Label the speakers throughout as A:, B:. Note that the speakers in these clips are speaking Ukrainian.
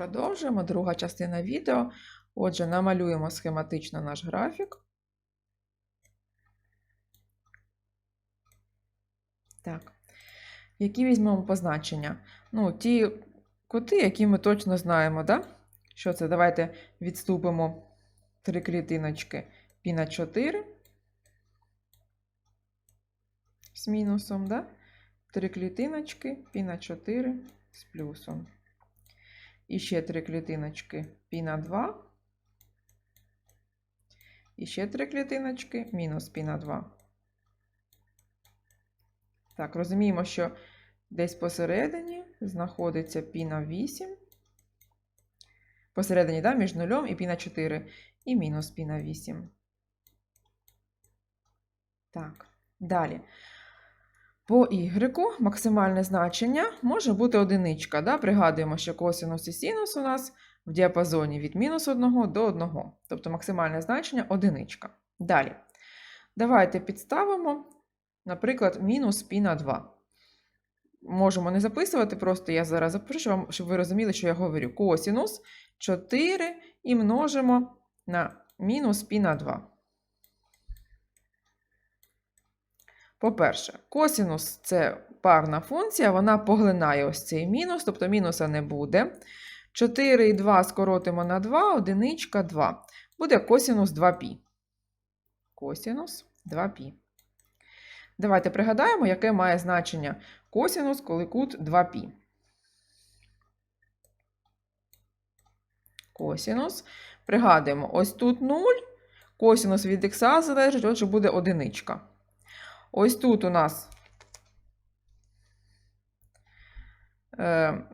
A: Продовжуємо друга частина відео. Отже, намалюємо схематично наш графік. Так. Які візьмемо позначення? Ну, ті коти, які ми точно знаємо, да? Що це? Давайте відступимо три клітиночки пі на 4 з мінусом, да? Три клітиночки пі на 4 з плюсом. І ще три клітиночки пі на 2. І ще три клітиночки мінус пі на 2. Так, розуміємо, що десь посередині знаходиться пі на 8. Посередині, да, між нулем і пі на 4. І мінус пі на 8. Так, далі. По y максимальне значення може бути одиничка. Да? Пригадуємо, що косинус і синус у нас в діапазоні від мінус 1 до 1. Тобто максимальне значення одиничка. Далі. Давайте підставимо, наприклад, мінус пі на 2. Можемо не записувати, просто я зараз запишу, вам, щоб ви розуміли, що я говорю. Косинус 4 і множимо на мінус пі на 2. По-перше, косинус це парна функція, вона поглинає ось цей мінус, тобто мінуса не буде. 4 і 2 скоротимо на 2, одиничка 2. Буде косинус 2π. Косинус 2π. Давайте пригадаємо, яке має значення косинус, коли кут 2π. Косинус. Пригадуємо, ось тут 0, косинус від х залежить, отже, буде одиничка. Ось тут у нас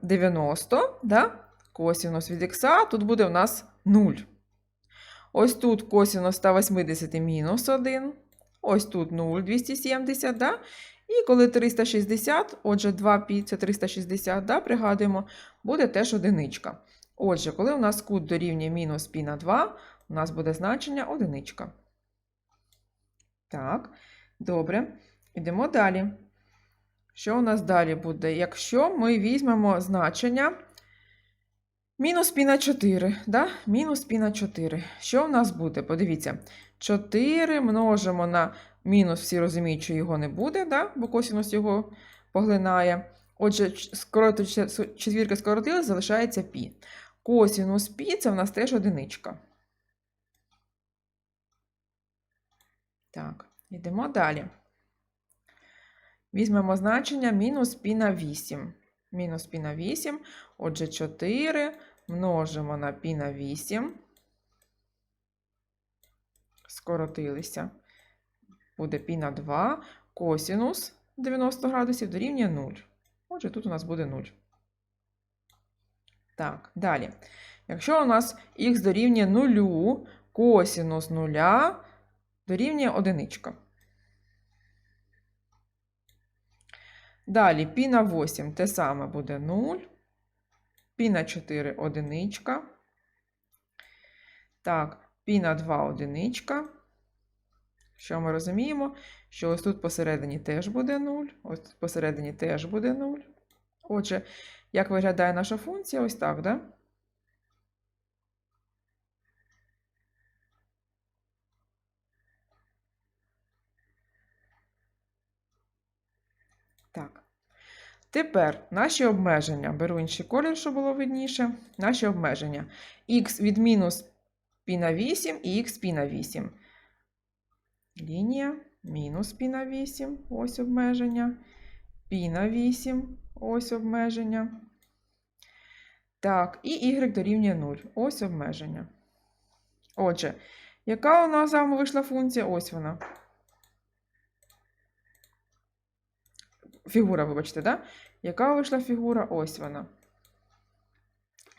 A: 90, да? косинус від х, тут буде у нас 0. Ось тут косинус 180 мінус 1. Ось тут 0, 270, да? І коли 360, отже, 2π це 360, да? пригадуємо, буде теж одиничка. Отже, коли у нас кут дорівнює мінус π на 2, у нас буде значення одиничка. Так. Добре, йдемо далі. Що у нас далі буде? Якщо ми візьмемо значення мінус пі на 4, да? мінус пі на 4. Що в нас буде? Подивіться, 4 множимо на мінус, всі розуміють, що його не буде, да? бо косинус його поглинає. Отже, четвірка скоротилась, залишається пі. Косинус пі це в нас теж одиничка. Так. Йдемо далі. Візьмемо значення мінус пі на 8. Мінус пі на 8. Отже, 4 множимо на пі на 8. Скоротилися. Буде пі на 2. Косінус 90 градусів дорівнює 0. Отже, тут у нас буде 0. Так, далі. Якщо у нас х дорівнює 0, косінус 0 дорівнює одиничка. Далі пі на 8 те саме буде 0. Пі на 4 одиничка. Так, пі на 2 одиничка. Що ми розуміємо? Що ось тут посередині теж буде 0, ось тут посередині теж буде 0. Отже, як виглядає наша функція? Ось так, да? Так. Тепер наші обмеження. Беру інший колір, щоб було видніше. Наші обмеження. Х від мінус пі на 8 і х пі на 8. Лінія мінус пі на 8, ось обмеження. Пі на 8, ось обмеження. Так, і y дорівнює 0. Ось обмеження. Отже, яка у нас з вами вийшла функція? Ось вона. фігура, вибачте, да? яка вийшла фігура? Ось вона.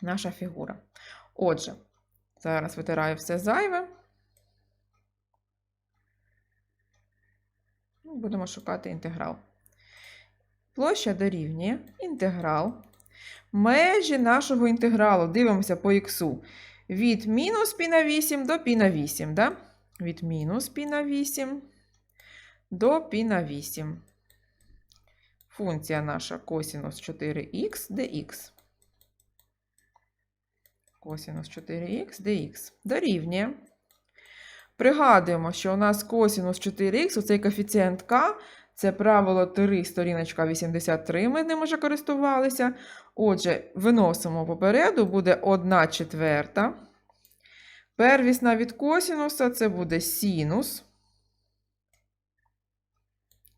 A: Наша фігура. Отже, зараз витираю все зайве. Ну, будемо шукати інтеграл. Площа дорівнює інтеграл. Межі нашого інтегралу дивимося по іксу. Від мінус пі на 8 до пі на 8. Да? Від мінус пі на 8 до пі на 8. Функція наша косінус 4х dx. косінус 4х dx дорівнює. Пригадуємо, що у нас косінус 4х, оцей коефіцієнт k, це правило 3, сторіночка 83, ми ним вже користувалися. Отже, виносимо попереду, буде 1 четверта. Первісна від косінуса це буде синус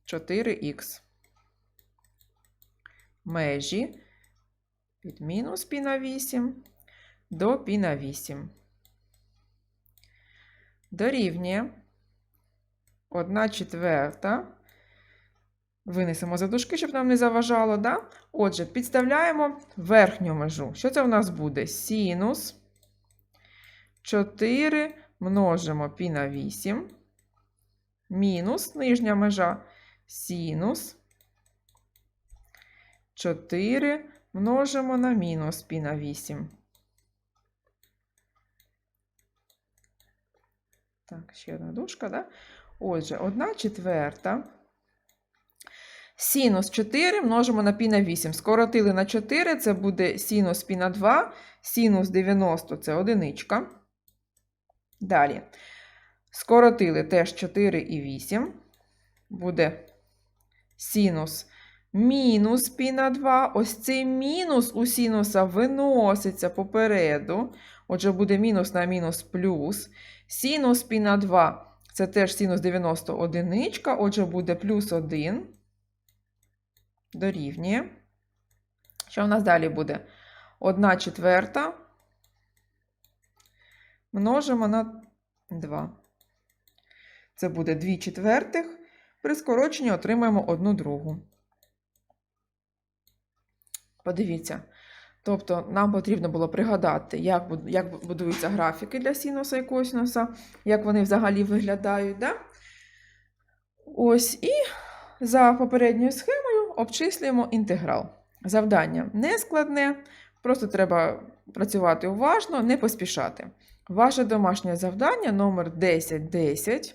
A: 4х межі від мінус пі на 8 до пі на 8. Дорівнює 1 четверта. Винесемо за дужки, щоб нам не заважало. Да? Отже, підставляємо верхню межу. Що це у нас буде? Сінус 4 множимо пі на 8. Мінус нижня межа синус 4 множимо на мінус пі на 8. Так, ще одна дужка, да? Отже, 1 четверта. Синус 4 множимо на пі на 8. Скоротили на 4, це буде синус пі на 2, синус 90 це одиничка. Далі. Скоротили теж 4 і 8. Буде синус мінус π на 2. Ось цей мінус у синуса виноситься попереду. Отже, буде мінус на мінус плюс. Синус π на 2 це теж синус 90 одиничка. Отже, буде плюс 1 дорівнює. Що в нас далі буде? 1 четверта множимо на 2. Це буде 2 четвертих. При скороченні отримаємо 1 другу. Подивіться. Тобто нам потрібно було пригадати, як, як будуються графіки для синуса і косинуса, як вони взагалі виглядають. Да? Ось і за попередньою схемою обчислюємо інтеграл. Завдання не складне, просто треба працювати уважно, не поспішати. Ваше домашнє завдання номер 1010,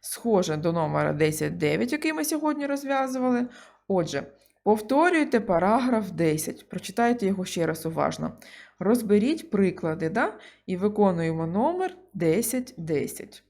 A: схоже до номера 10.9, який ми сьогодні розв'язували. Отже, повторюйте параграф 10, прочитайте його ще раз уважно. Розберіть приклади да? і виконуємо номер 1010.